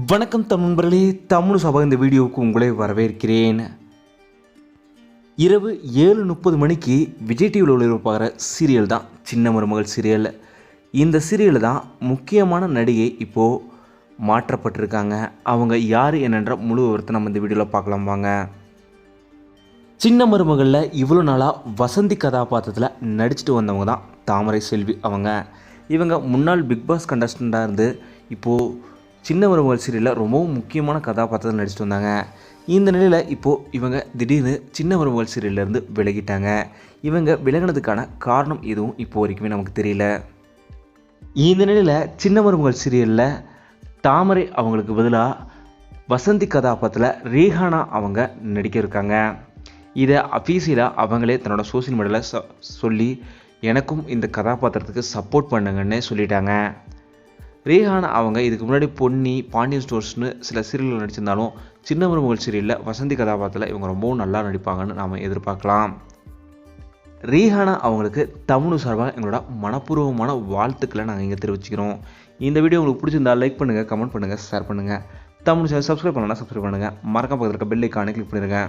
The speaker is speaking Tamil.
வணக்கம் தமிழர்களே தமிழ் சபா இந்த வீடியோவுக்கு உங்களை வரவேற்கிறேன். இரவு ஏழு முப்பது மணிக்கு விஜய் டிவியில் ஒளிபரப்பாகிற சீரியல் தான் சின்ன மருமகள் சீரியல். இந்த சீரியல் தான் முக்கியமான நடிகை இப்போது மாற்றப்பட்டிருக்காங்க. அவங்க யார் என்னன்ற முழு விவரத்தை நம்ம இந்த வீடியோவில் பார்க்கலாம் வாங்க. சின்ன மருமகளில் இவ்வளோ நாளாக வசந்தி கதாபாத்திரத்தில் நடிச்சுட்டு வந்தவங்க தான் தாமரை செல்வி அவங்க. இவங்க முன்னாள் பிக் பாஸ் கண்டஸ்டண்ட்டாக இருந்து இப்போது சின்ன மருமகள் சீரியலில் ரொம்பவும் முக்கியமான கதாபாத்திரத்தில் நடிச்சிட்டு வந்தாங்க. இந்த நிலையில் இப்போது இவங்க திடீர்னு சின்ன மருமகள் சீரியல்லேருந்து விலகிட்டாங்க. இவங்க விலகினதுக்கான காரணம் எதுவும் இப்போ வரைக்குமே நமக்கு தெரியல. இந்த நிலையில் சின்ன மருமகள் சீரியலில் தாமரை அவங்களுக்கு பதிலாக வசந்தி கதாபாத்திரத்தில் ரீஹானா அவங்க நடிக்க இருக்காங்க. இதை அஃபீஷியலாக அவங்களே தன்னோட சோஷியல் மீடியாவில் ச சொல்லி எனக்கும் இந்த கதாபாத்திரத்துக்கு சப்போர்ட் பண்ணுங்கன்னு சொல்லிட்டாங்க. ரீஹானா அவங்க இதுக்கு முன்னாடி பொன்னி பாண்டியன் ஸ்டோர்ஸ்னு சில சீரியல்கள் நடிச்சிருந்தாலும் சின்ன மருமகள் சீரியலில் வசந்தி கதாபாத்திரத்தில் இவங்க ரொம்பவும் நல்லா நடிப்பாங்கன்னு நாம் எதிர்பார்க்கலாம். ரீஹானா அவங்களுக்கு தமிழ் சார்பாக எங்களோட மனப்பூர்வமான வாழ்த்துக்களை நாங்கள் இங்கே தெரிவிச்சுக்கிறோம். இந்த வீடியோ உங்களுக்கு பிடிச்சிருந்தா லைக் பண்ணுங்கள் கமெண்ட் பண்ணுங்கள் ஷேர் பண்ணுங்கள் தமிழ் சேனல் சப்ஸ்கிரைப் பண்ணலாம் சப்ஸ்கிரைப் பண்ணுங்கள் மறக்காம பக்கத்தில் இருக்க பெல் ஐக்கானே கிளிக் பண்ணிடுங்க